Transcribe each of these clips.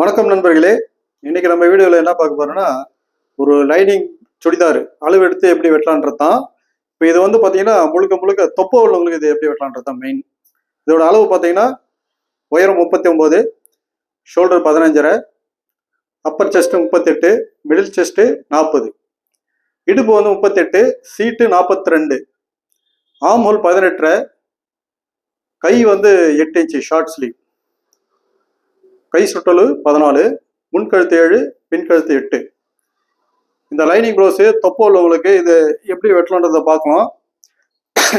வணக்கம் நண்பர்களே. இன்னைக்கு நம்ம வீடியோவில் என்ன பார்க்க போறோம்னா ஒரு லைனிங் சுடிதார். அளவு எடுத்து எப்படி வெட்டலான்றது தான். இப்போ இது வந்து பார்த்தீங்கன்னா முழுக்க முழுக்க தொப்பை உள்ளவங்களுக்கு இது எப்படி வெட்டலான்றது தான் மெயின் இதோட அளவு பார்த்தீங்கன்னா உயரம் முப்பத்தி ஒம்பது ஷோல்டர் பதினஞ்சரை அப்பர் செஸ்ட்டு முப்பத்தெட்டு மிடில் செஸ்ட்டு நாற்பது. இடுப்பு வந்து முப்பத்தெட்டு சீட்டு நாற்பத்தி ரெண்டு ஆம் ஹோல் பதினெட்டரை கை வந்து எட்டு இன்ச்சு ஷார்ட் ஸ்லீவ் கை சுட்டலு பதினாலு முன்கழுத்து ஏழு பின்கழுத்து எட்டு. இந்த லைனிங் ப்ளவுஸு தொப்பு உள்ளவங்களுக்கு இது எப்படி வெட்டலான்றதை பார்க்கலாம்.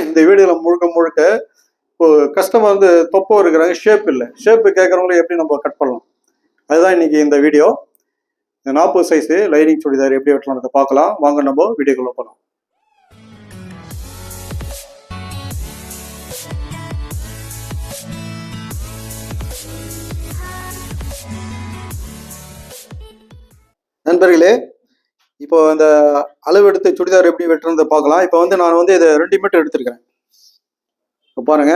இந்த வீடியோவில் முழுக்க முழுக்க இப்போ கஸ்டமர் வந்து தொப்போ இருக்கிறாங்க ஷேப் இல்லை. ஷேப்பு கேட்குறவங்களே எப்படி நம்ம கட் பண்ணலாம்? அதுதான் இன்னைக்கு இந்த வீடியோ. இந்த நாற்பது சைஸு லைனிங் சுடிதார் எப்படி வெட்டலான்றதை பார்க்கலாம். வாங்க நம்ம வீடியோக்குள்ளே போகலாம் நண்பர்களே இப்போ இந்த அளவு எடுத்து சுடிதார் எப்படி வெட்டுறதை பார்க்கலாம். இப்போ வந்து நான் வந்து இதை ரெண்டு மீட்டர் எடுத்திருக்கிறேன். இப்போ பாருங்க.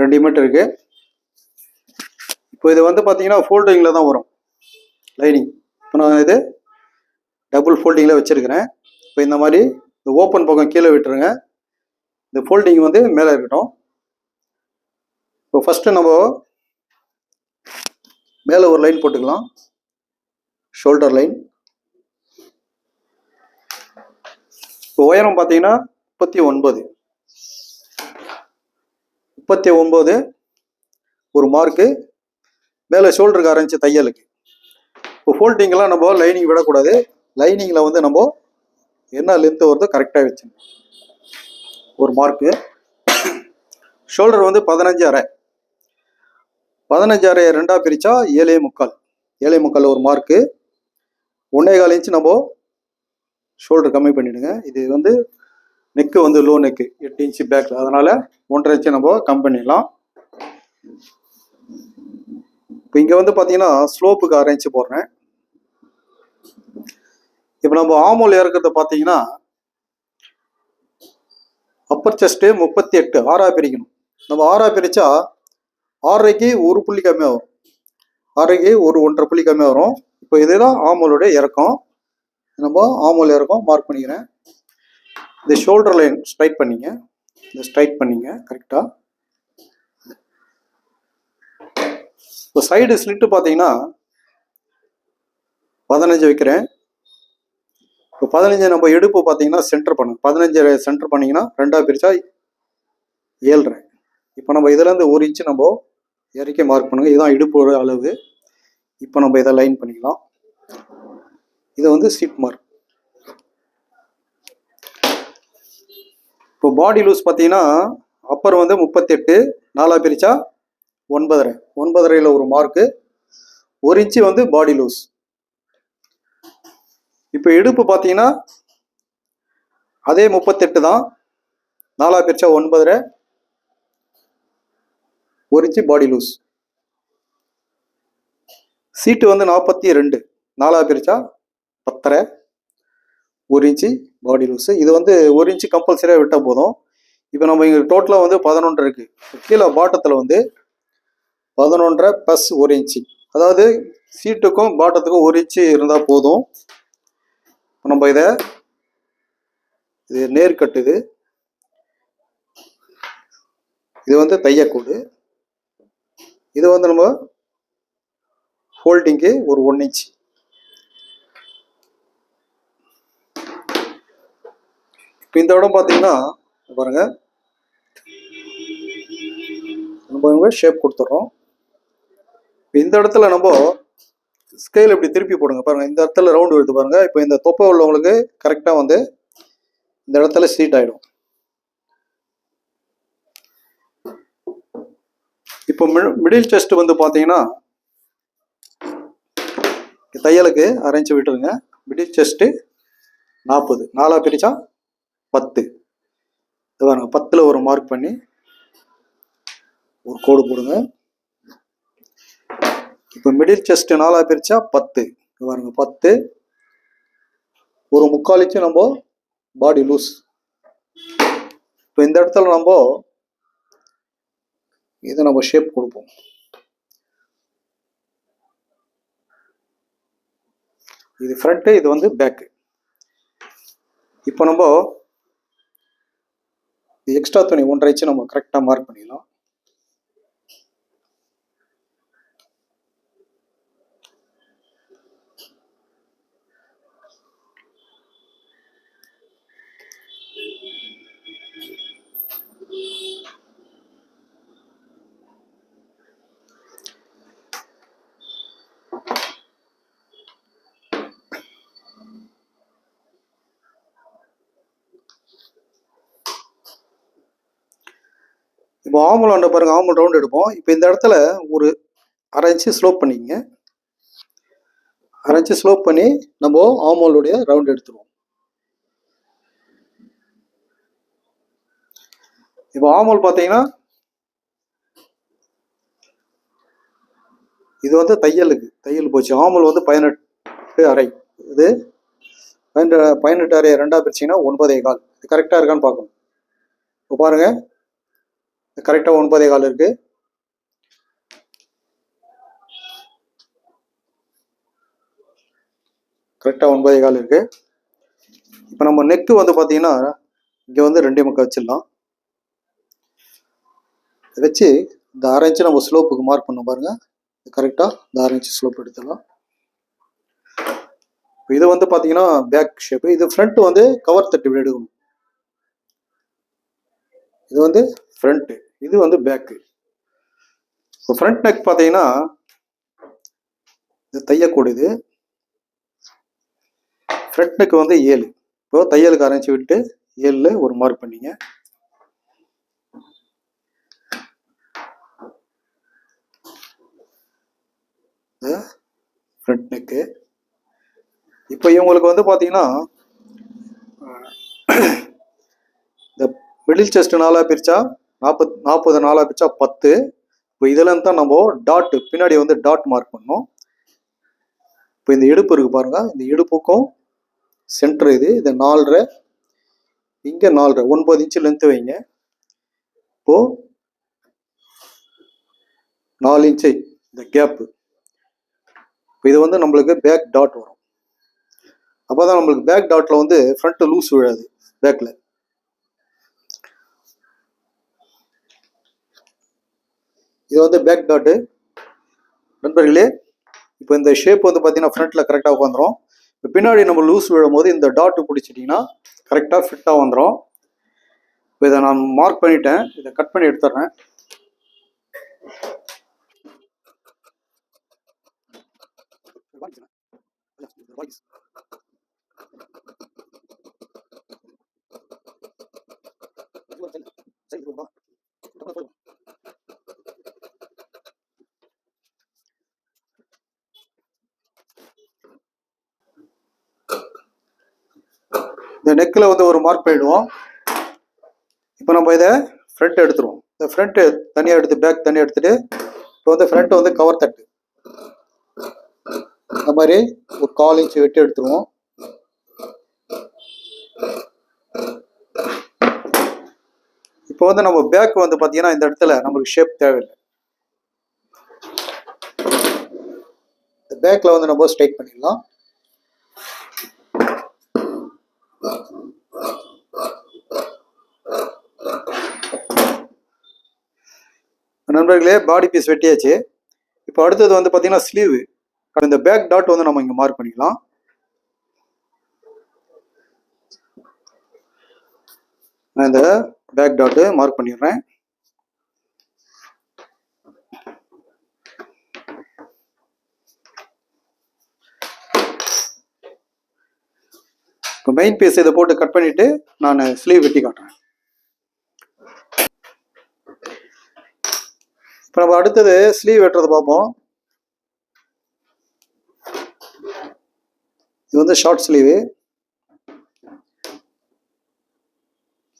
ரெண்டு மீட்டர் இருக்கு. இப்போ இது வந்து பார்த்தீங்கன்னா ஃபோல்டிங்கில் தான் வரும். லைனிங் இப்போ நான் இது டபுள் ஃபோல்டிங்கில் வச்சுருக்கிறேன். இப்போ இந்த மாதிரி இந்த ஓப்பன் பக்கம் கீழே விட்டுருங்க. இந்த ஃபோல்டிங் வந்து மேலே இருக்கட்டும். இப்போ ஃபஸ்ட்டு நம்ம மேலே ஒரு லைன் போட்டுக்கலாம். ஷோல்டர் லைன் இப்போ உயரம் பார்த்தீங்கன்னா முப்பத்தி ஒன்பது. முப்பத்தி ஒன்பது ஒரு மார்க்கு மேலே ஷோல்டருக்கு ஆரம்பிச்சு தையலுக்கு. இப்போ ஃபோல்டிங்கெலாம் நம்ம லைனிங் விடக்கூடாது. லைனிங்கில் வந்து நம்ம என்ன லென்த்து வருதோ கரெக்டாக வச்சு ஒரு மார்க்கு ஷோல்டர் வந்து பதினஞ்சு அரை பதினஞ்சு அரை ரெண்டாக பிரித்தா ஏழே முக்கால். ஏழே முக்கால் ஒரு மார்க்கு ஒன்றே கால் இன்ச்சு நம்ம ஷோல்டர் கம்மி பண்ணிவிடுங்க இது வந்து நெக்கு வந்து லோ நெக்கு எட்டு இன்ச்சு பேக்கில் அதனால் ஒன்றரை இன்ச்சு நம்ம கம் பண்ணிடலாம். இப்போ இங்கே வந்து பார்த்தீங்கன்னா ஸ்லோப்புக்கு அரை இன்ச்சு போடுறேன். இப்போ நம்ம ஆமோல் இறக்கிறத பார்த்தீங்கன்னா அப்பர் செஸ்ட்டு முப்பத்தி எட்டு ஆறாக பிரிக்கணும். நம்ம ஆறாக பிரித்தா ஆறரைக்கு ஒரு புள்ளி கம்மியாக வரும் ஆறரைக்கு ஒரு ஒன்றரை புள்ளி கம்மியாக வரும். இப்போ இதுதான் ஆமோலோட இறக்கம். நம்ம ஆமோல் இறக்கம் மார்க் பண்ணிக்கிறேன். இந்த ஷோல்டர் லைன் ஸ்ட்ரைட் பண்ணிங்க. இந்த ஸ்ட்ரைட் பண்ணிங்க கரெக்டாக இப்போ சைடு ஸ்லிட்டு பார்த்தீங்கன்னா பதினஞ்சு வைக்கிறேன். இப்போ பதினஞ்சு நம்ம எடுப்பு பார்த்தீங்கன்னா சென்டர் பண்ணுங்க. பதினஞ்சு சென்டர் பண்ணிங்கன்னா ரெண்டாக பிரித்தா ஏழ்றேன் இப்போ நம்ம இதுலேருந்து ஒரு இன்ச்சு நம்ம இறக்கி மார்க் பண்ணுங்கள் இதுதான் இடுப்பு அளவு. இப்போ நம்ம இதை லைன் பண்ணிக்கலாம். இது வந்து ஸ்டிட் மார்க் இப்போ பாடி லூஸ் பார்த்தீங்கன்னா அப்பர் வந்து முப்பத்தெட்டு நாலாக பிரித்தா ஒன்பதரை. ஒன்பதரையில் ஒரு மார்க்கு ஒரு இன்ச்சு வந்து பாடி லூஸ் இப்போ இடுப்பு பார்த்தீங்கன்னா அதே முப்பத்தெட்டு தான். நாலா பிரிச்சா ஒன்பதரை. ஒரு இன்ச்சு பாடி லூஸ் சீட்டு வந்து நாற்பத்தி ரெண்டு. நாலாக பிரிச்சா பத்தரை. ஒரு இன்ச்சு பாடி லூஸு இது வந்து ஒரு இன்ச்சு கம்பல்சரியாக விட்டால் போதும். இப்போ நம்ம இங்கே டோட்டலாக வந்து பதினொன்று இருக்குது கீழே பாட்டத்தில் வந்து பதினொன்றரை ப்ளஸ் ஒரு இன்ச்சு. அதாவது சீட்டுக்கும் பாட்டத்துக்கும் ஒரு இன்ச்சு இருந்தால் போதும். நம்ம இதை இது நேர்கட்டு இது. இது வந்து தையக்கூடு. இது வந்து நம்ம ஹோல்டிங்கு ஒரு ஒன் இன்ச். இப்போ இந்த இடம் பார்த்தீங்கன்னா பாருங்க. நம்ம ஷேப் கொடுத்துட்றோம். இந்த இடத்துல நம்ம ஸ்கேல் இப்படி திருப்பி போடுங்க. பாருங்கள் இந்த இடத்துல ரவுண்டு எடுத்து பாருங்கள் இப்போ இந்த தொப்பை உள்ளவங்களுக்கு கரெக்டாக வந்து இந்த இடத்துல சீட் ஆகிடும் இப்போ மிடில் செஸ்ட் வந்து பார்த்தீங்கன்னா தையலுக்கு அரைஞ்சு விட்டுருங்க மிடில் செஸ்ட்டு நாற்பது நாலாக பிரித்தா பத்து. இது பாருங்க பத்தில் ஒரு மார்க் பண்ணி ஒரு கோடு போடுங்க. இப்போ மிடில் செஸ்ட்டு நாலாக பிரித்தா பத்து. இது பாருங்க பத்து. ஒரு முக்காலிச்சு நம்ம பாடி லூஸ் இப்போ இந்த இடத்துல நம்ம இதை நம்ம ஷேப் கொடுப்போம். இது ஃப்ரண்ட்டு இது வந்து பேக்கு இப்போ நம்ம எக்ஸ்ட்ரா துணி ஒன்றரை நம்ம கரெக்டாக மார்க் பண்ணிடலாம். இப்போ ஆமல் ஒன்றை பாருங்க ஆமல் ரவுண்ட் எடுப்போம். இப்போ இந்த இடத்துல ஒரு அரை இன்ச்சு ஸ்லோப் பண்ணிக்கங்க. அரை இன்ச்சு ஸ்லோப் பண்ணி நம்ம ஆமோலுடைய ரவுண்ட் எடுத்துருவோம். இப்போ ஆமல் பார்த்தீங்கன்னா இது வந்து தையலுக்கு தையல் போச்சு. ஆமல் வந்து பதினெட்டு அரை இது பதினெட்டு பதினெட்டு அரை ரெண்டாக பிரிச்சிங்கன்னா ஒன்பதே கால். இது கரெக்டாக இருக்கான்னு பார்க்கணும். இப்போ பாருங்கள் கரெக்டாக ஒன்பதே கால் இருக்கு. கரெக்டாக ஒன்பதே கால் இருக்கு. இப்போ நம்ம நெக்கு வந்து பார்த்தீங்கன்னா இங்கே வந்து ரெண்டே முக்கால் வச்சிடலாம். வச்சு இந்த அரை இன்ச்சு நம்ம ஸ்லோப்புக்கு மார்க் பண்ண பாருங்க. கரெக்டாக இந்த அரை இன்ச்சு ஸ்லோப் எடுத்துடலாம். இப்போ இது வந்து பார்த்தீங்கன்னா பேக் ஷேப்பு இது ஃப்ரண்ட் வந்து கவர் தட்டு இப்படி எடுக்கணும். இது வந்து ஃப்ரண்ட்டு இது வந்து பேக்கு இப்போ ஃப்ரண்ட் நெக் பார்த்தீங்கன்னா இது தையக்கூடு ஃப்ரண்ட் நெக் வந்து ஏழு. இப்போ தையலுக்கு அரைஞ்சி விட்டு ஏழில் ஒரு மார்க் பண்ணிங்க. ஃப்ரண்ட் நெக்கு இப்போ இவங்களுக்கு வந்து பார்த்தீங்கன்னா இந்த மிடில் செஸ்ட் நாளாக பிரித்தா நாற்பத் நாற்பது நாளாக பிச்சா பத்து. இப்போ இதுலேருந்து தான் நம்ம டாட் பின்னாடி வந்து டாட் மார்க் பண்ணோம் இப்போ இந்த இடுப்பு இருக்கு பாருங்கள் இந்த இடுப்புக்கும் சென்டர் இது இது நாலரை. இங்கே நாலரை. ஒன்பது இன்ச்சு லென்த்து வைங்க. இப்போ நாலு இன்ச்சு இந்த கேப்பு இப்போ இது வந்து நம்மளுக்கு பேக் டாட் வரும். அப்போ தான் நம்மளுக்கு பேக் டாட்டில் வந்து ஃப்ரண்ட்டு லூஸ் விழாது. பேக்கில் இது வந்து பேக் டாட்டு நண்பர்களே இப்போ இந்த ஷேப் வந்து பார்த்தீங்கன்னா ஃப்ரண்ட்டில் கரெக்டாக உட்காந்துரும் இப்போ பின்னாடி நம்ம லூஸ் விழும்போது இந்த டாட்டு பிடிச்சிட்டிங்கன்னா கரெக்டாக ஃபிட்டாக வந்துடும் இப்போ இதை நான் மார்க் பண்ணிட்டேன். இதை கட் பண்ணி எடுத்துட்றேன் இந்த நெக்கில் வந்து ஒரு மார்க் பண்ணிடுவோம் இப்போ நம்ம இதை ஃப்ரண்ட் எடுத்துருவோம். இந்த ஃப்ரண்ட்டு தனியாக எடுத்து பேக் தனியாக எடுத்துட்டு இப்போ வந்து ஃப்ரண்ட் வந்து கவர் தட்டு. இந்த மாதிரி ஒரு கால் இன்ச்சு வெட்டி எடுத்துருவோம். இப்போ வந்து நம்ம பேக் வந்து பார்த்தீங்கன்னா இந்த இடத்துல நம்மளுக்கு ஷேப் தேவையில்லை. இந்த பேக்கில் வந்து நம்ம ஸ்ட்ரைட் பண்ணிடலாம். நண்பர்களே பாடி பீஸ் வெட்டியாச்சு. இப்போ அடுத்தது வந்து பார்த்தீங்கன்னா ஸ்லீவு இந்த பேக் டாட் வந்து நம்ம இங்கே மார்க் பண்ணிக்கலாம். நான் இந்த பேக் டாட்டு மார்க் பண்ணிடுறேன் இப்போ மெயின் பீஸ் இதை போட்டு கட் பண்ணிட்டு நான் ஸ்லீவ் வெட்டி காட்டுறேன். இப்போ நம்ம அடுத்தது ஸ்லீவ் வெட்டுறதை பார்ப்போம். இது வந்து ஷார்ட் ஸ்லீவு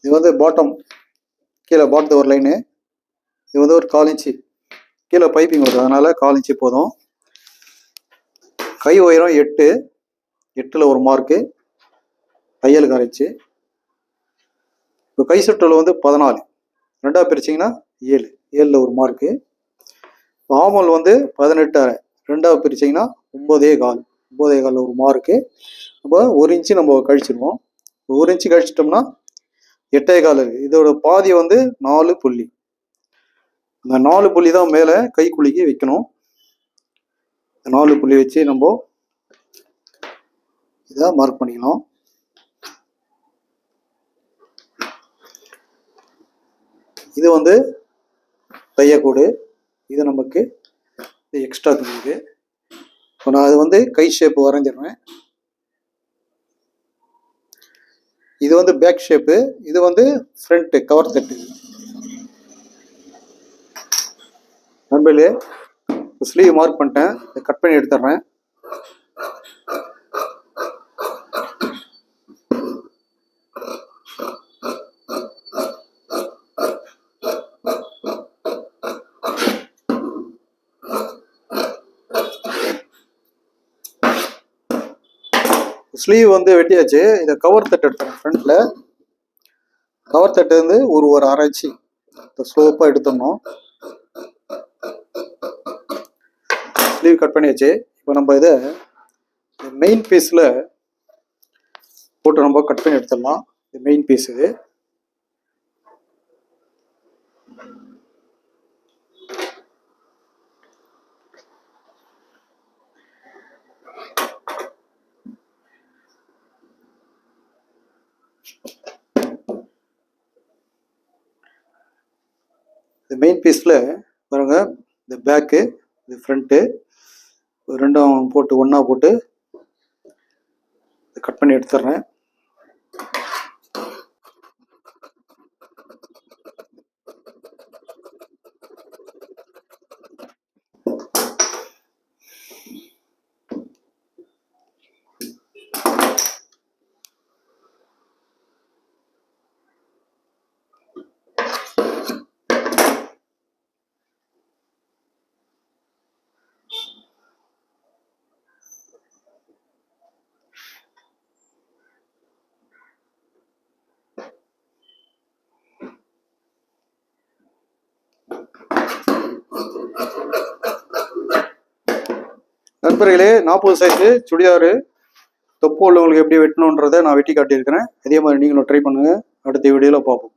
இது வந்து பாட்டம் கீழே பாட்டத்து ஒரு லைனு இது வந்து ஒரு கால் இன்ச்சு. கீழே பைப்பிங் வருது. அதனால கால் இன்ச்சு போதும். கை உயரம் எட்டு. எட்டில் ஒரு மார்க்கு தையலுக்கு அரைச்சு இப்போ கை சுற்றல் வந்து பதினாலு. ரெண்டாவது பிரிச்சிங்கன்னா ஏழு. ஏழில் ஒரு மார்க்கு ஆமல் வந்து பதினெட்டு அரை ரெண்டாவது பிரிச்சிங்கன்னா ஒம்போதே கால். ஒம்போதே காலில் ஒரு மார்க்கு அப்போ ஒரு இன்ச்சு நம்ம கழிச்சிருவோம். ஒரு இன்ச்சு கழிச்சிட்டோம்னா எட்டே கால் இருக்குது இதோட பாதி வந்து நாலு புள்ளி. அந்த நாலு புள்ளி தான் மேலே கைக்குழிக்கு வைக்கணும். நாலு புள்ளி வச்சு நம்ம இதை மார்க் பண்ணிக்கலாம். இது வந்து தையக்கூடு. இது நமக்கு எக்ஸ்ட்ரா துணிது இப்போ நான் அது வந்து கை ஷேப் வரைஞ்சிடுறேன் இது வந்து பேக் ஷேப்பு இது வந்து ஃப்ரண்ட்டு கவர் தட்டு நண்பர்களே ஸ்லீவ் மார்க் பண்ணிட்டேன். கட் பண்ணி எடுத்துடுறேன். ஸ்லீவ் வந்து வெட்டியாச்சு. இதை கவர் தட்டு எடுத்துறேன் ஃப்ரண்ட்ல கவர் தட்டு வந்து ஒரு ஒரு அரைச்சி ஸ்லோப்பாக எடுத்துடணும் ஸ்லீவ் கட் பண்ணியாச்சு. இப்போ நம்ம இதை மெயின் பீஸில் போட்டு நம்ம கட் பண்ணி எடுத்துடலாம். இது மெயின் பீஸ் இது. இந்த மெயின் பீஸில் பாருங்க இந்த பேக்கு இது ஃப்ரண்ட்டு ரெண்டும் போட்டு ஒன்றா போட்டு கட் பண்ணி எடுத்துடுறேன். நண்பர்களே நாற்பது சைஸு சுடிதாரு தொப்பு உள்ளவங்களுக்கு எப்படி வெட்டணுன்றதை நான் வெட்டி காட்டியிருக்கிறேன். அதே மாதிரி நீங்களும் ட்ரை பண்ணுங்கள் அடுத்த வீடியோவில் பார்ப்போம்.